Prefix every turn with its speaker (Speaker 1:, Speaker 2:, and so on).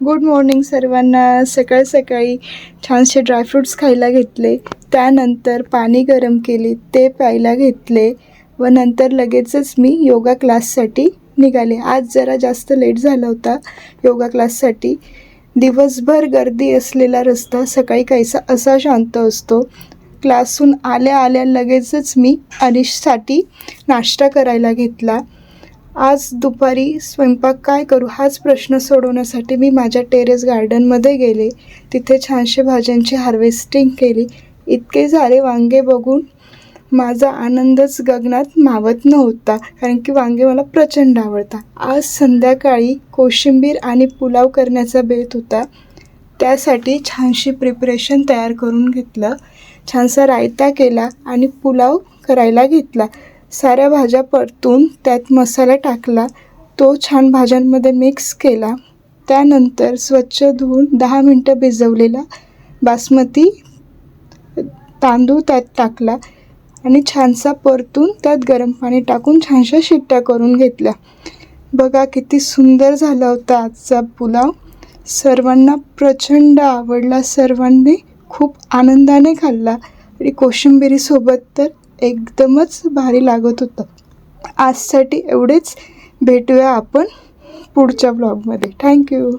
Speaker 1: Good morning सर्वांना. सकाळ सकाळी छानसे ड्रायफ्रूट्स खायला घेतले. त्यानंतर पाणी गरम केले ते प्यायला घेतले व नंतर लगेचच मी योगा क्लाससाठी निघाले. आज जरा जास्त लेट झाला होता योगा क्लाससाठी. दिवसभर गर्दी असलेला रस्ता सकाळी काहीसा असा शांत असतो. क्लासहून आल्या आल्या लगेचच मी अनिशसाठी नाश्ता करायला घेतला. आज दुपारी स्वयंपाक काय करू हाच प्रश्न सोडवण्यासाठी मी माझ्या टेरेस गार्डनमध्ये गेले. तिथे छानशे भाज्यांची हार्वेस्टिंग केली. इतके झाले वांगे बघून माझा आनंदच गगनात मावत नव्हता कारण की वांगे मला प्रचंड आवडतात. आज संध्याकाळी कोशिंबीर आणि पुलाव करण्याचा बेत होता. त्यासाठी छानशी प्रिपरेशन तयार करून घेतलं. छानसा रायता केला आणि पुलाव करायला घेतला. साऱ्या भाज्या परतून त्यात मसाला टाकला. तो छान भाज्यांमध्ये मिक्स केला. त्यानंतर स्वच्छ धुवून दहा मिनटं भिजवलेला बासमती तांदूळ त्यात टाकला आणि छानसा परतून त्यात गरम पाणी टाकून छानशा शिट्ट्या करून घेतल्या. बघा किती सुंदर झाला होता आजचा पुलाव. सर्वांना प्रचंड आवडला. सर्वांनी खूप आनंदाने खाल्ला. आणि कोशिंबिरीसोबत तर एकदमच भारी लागत होतं. आजसाठी एवढेच. भेटूया आपण पुढच्या ब्लॉगमध्ये थँक्यू